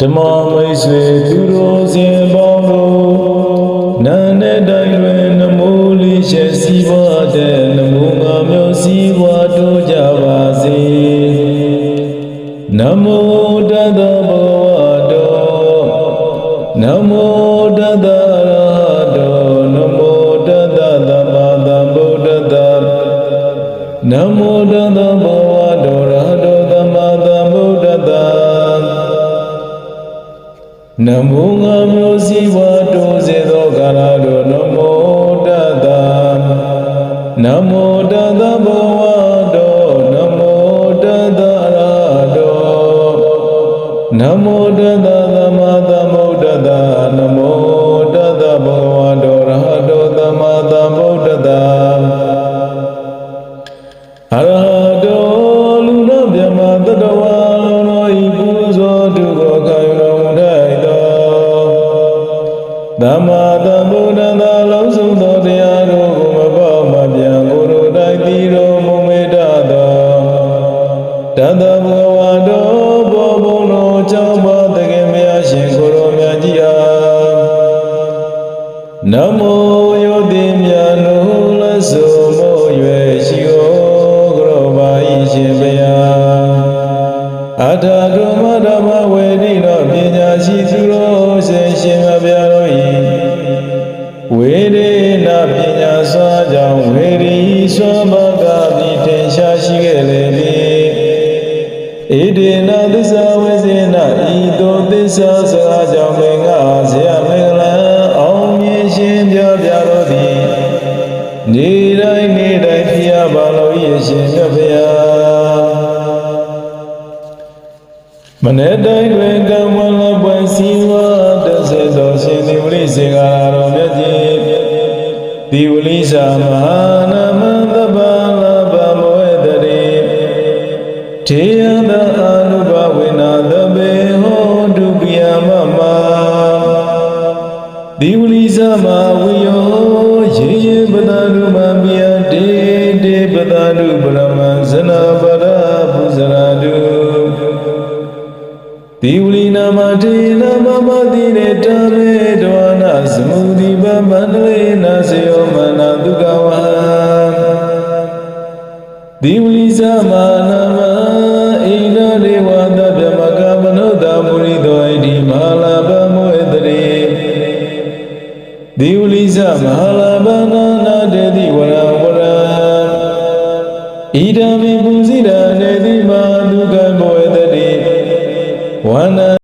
ဓမ္မမိတ်ဆွေသူတော်စင်ပေါင်းတို့နာနဲ့တိုင်းတွင်နမိုးလေးရှက်စီးပွားတဲ့နမိုးငါမျိုးစီးပွားတို့ကြပါစေနမိုတတ္တဘောဝတောနမိုတတ္တရဟတောနမိုတတ္တသမ္မာသမ္ဗုဒ္ဓတ္တနမိုတတ္တဘောဝတောရ နမောငါမျိုးစီဝါတုစေသောကာလတို့နမောတတနမောတတဘောဝတောနမောတတရတောနမောတတသမသမုဒ္ဒတနမော သမ္မာသမ္ဗုဒ္ဓသာလုံးစုံသောတရားတို့ကိုမပေါမပြန်ကိုယ်တို့တိုက်တည်တော်မူမေတ္တာသောတတဘဝတော်ဘောဘုံတော်ကြောင့်ပါတကယ်မြတ်ရှင်ကိုရောမြတ်ကြီးအားနမောယောတိမြတ်နုလဆုမောရွယ်ရှိဩကရောပါဤရှင်ဗျာအထာဂမဓမ္မဝေဒိနောပညာရှိသူတော် နပညာစွာကြောင့်ဝေရီစွာဘကပိထင်ရှားရှိခဲ့လေသည်ဣဒေနသစ္စာဝေစေနဤသို့သစ္စာစကားကြောင့်မင်္ဂဆရာမင်္ဂလာအောင်မြင်ရှင်ပြပြတော်သည်နေတိုင်းနေတိုင်းဖျားပါလို့ရရှင်မြတ်ဖျားမနေ့တိုင်းတွင်ကံဝလပွင့်စည်းဝါတစေသောရှင်ဒီဝိစေကာတော်မြတ်ကြီး ဒီဝလိစာမဟာနမသဗ္ဗလာဘမောတရေထေယသအာနုဘဝေနာသဗေဟောတုပိယမမဒီဝလိစာမဝိယောယေယေပဒနုမမြာတေတေပဒနုပရမဇနာပရပူဇရာတုဒီဝလိ ဒီဝလီဇမနာမအိန္ဒရေဝသဗ္ဗမကမနုဿမုရိတောဣတိမဟာလပမောဧတရေဒီဝလီဇမဟာလပနာနာတေတိဝရဝရဣဒံမေပုဇိရ